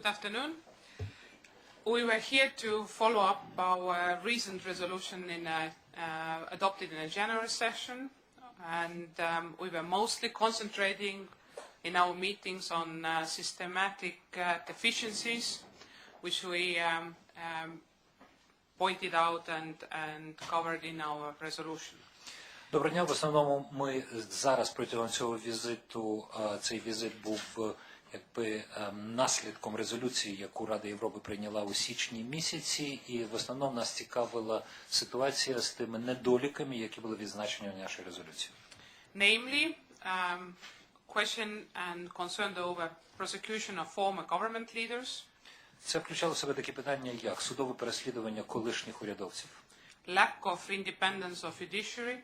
Good afternoon. We were here to follow up our recent resolution in a, uh, adopted in a general session, and um, we were mostly concentrating in our meetings on uh, systematic uh, deficiencies, which we um, um, pointed out and, and covered in our resolution. Доброго дня. В основному ми зараз протягом цього візиту, е, цей візит був е, якби е, наслідком резолюції, яку Рада Європи прийняла у січні місяці, і в основному нас цікавила ситуація з тими недоліками, які були відзначені в нашій резолюції. Namely, um, question and concerned over prosecution of former government leaders, Це включало в себе такі питання, як судове переслідування колишніх урядовців, lack of independence of judiciary,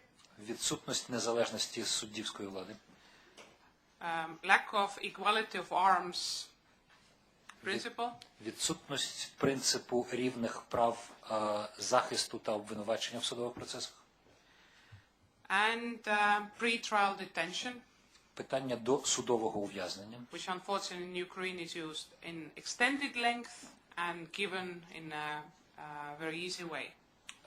відсутність незалежності суддівської влади, um, lack of equality of arms principle, відсутність принципу рівних прав е, захисту та обвинувачення в судових процесах. and uh, pre-trial detention, Питання до судового ув'язнення, which unfortunately in Ukraine is used in extended length and given in a, a very easy way.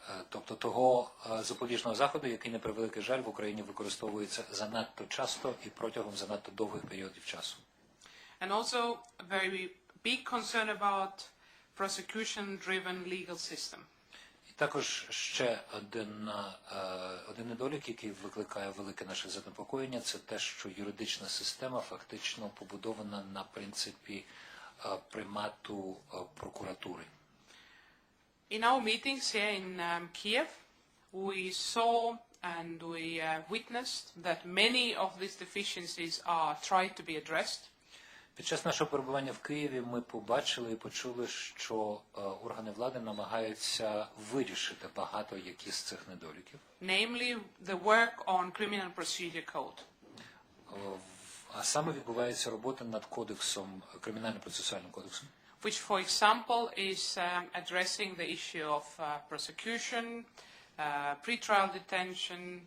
Е, тобто того е, запобіжного заходу, який на превеликий жаль в Україні використовується занадто часто і протягом занадто довгих періодів часу. And also a very big concern about prosecution-driven legal system. І також ще один, е, один недолік, який викликає велике наше занепокоєння, це те, що юридична система фактично побудована на принципі примату прокуратури. In our meetings here in um, Kiev, we saw and we uh, witnessed that many of these deficiencies are tried to be addressed. Під час нашого перебування в Києві ми побачили і почули, що е, органи влади намагаються вирішити багато які з цих недоліків. namely the work on criminal procedure code. Е, в- А саме відбувається робота над кодексом, кримінально-процесуальним кодексом, which, for example, is um, addressing the issue of uh, prosecution, uh, pretrial detention,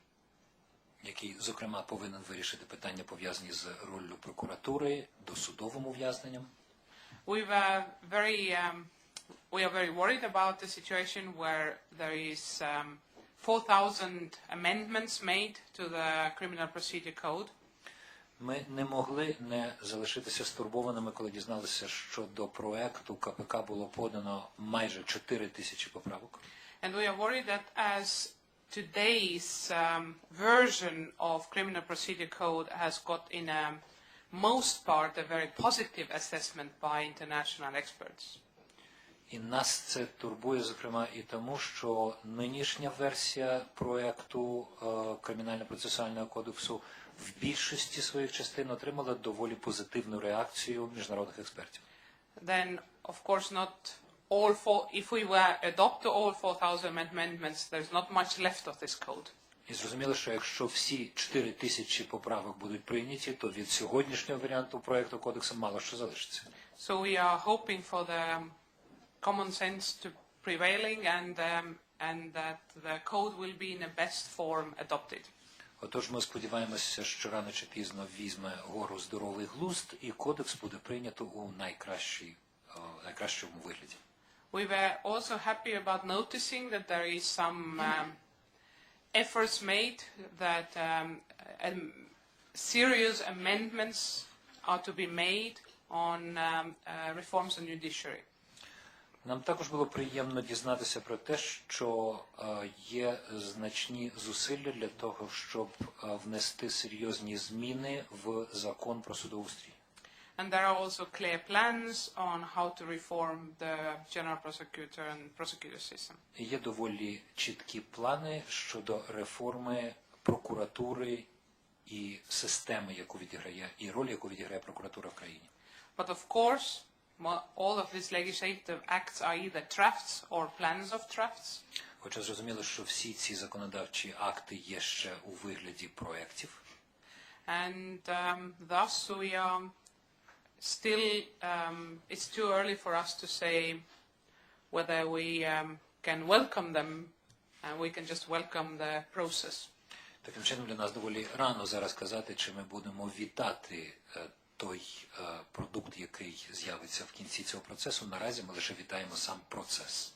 який, зокрема, повинен вирішити питання пов'язані з роллю прокуратури, досудовим ув'язненням. We were very, um, we are very worried about the situation where there is um, 4,000 amendments made to the criminal procedure code. Ми не могли не залишитися стурбованими, коли дізналися, що до проекту КПК було подано майже 4 тисячі поправок. And we are worried that as today's um, version of criminal procedure code has got in a most part a very positive assessment by international experts. І нас це турбує, зокрема, і тому, що нинішня версія проекту е, кримінально-процесуального кодексу в більшості своїх частин отримала доволі позитивну реакцію міжнародних експертів. Then, of course, not all four, if we were adopt all 4,000 amendments, there's not much left of this code. І зрозуміло, що якщо всі 4 тисячі поправок будуть прийняті, то від сьогоднішнього варіанту проекту кодексу мало що залишиться. So we are hoping for the common sense to prevailing and, um, and that the code will be in a best form adopted. Отож, ми сподіваємося, що рано чи пізно візьме гору здоровий глузд, і кодекс буде прийнято у найкращій, е, найкращому вигляді. We were also happy about noticing that there is some um, efforts made that um, um, serious amendments are to be made on um, uh, reforms on judiciary. Нам також було приємно дізнатися про те, що е, є значні зусилля для того, щоб е, внести серйозні зміни в закон про судоустрій. And there are also clear plans on how to reform the general prosecutor and prosecutor system. Є доволі чіткі плани щодо реформи прокуратури і системи, яку відіграє, і роль, яку відіграє прокуратура в країні. But of course, all of these legislative acts are either drafts or plans of drafts. Хоча зрозуміло, що всі ці законодавчі акти є ще у вигляді проєктів. And um, thus we are still, um, it's too early for us to say whether we um, can welcome them and we can just welcome the process. Таким чином для нас доволі рано зараз казати, чи ми будемо вітати е, той е, продукт, який з'явиться в кінці цього процесу. Наразі ми лише вітаємо сам процес.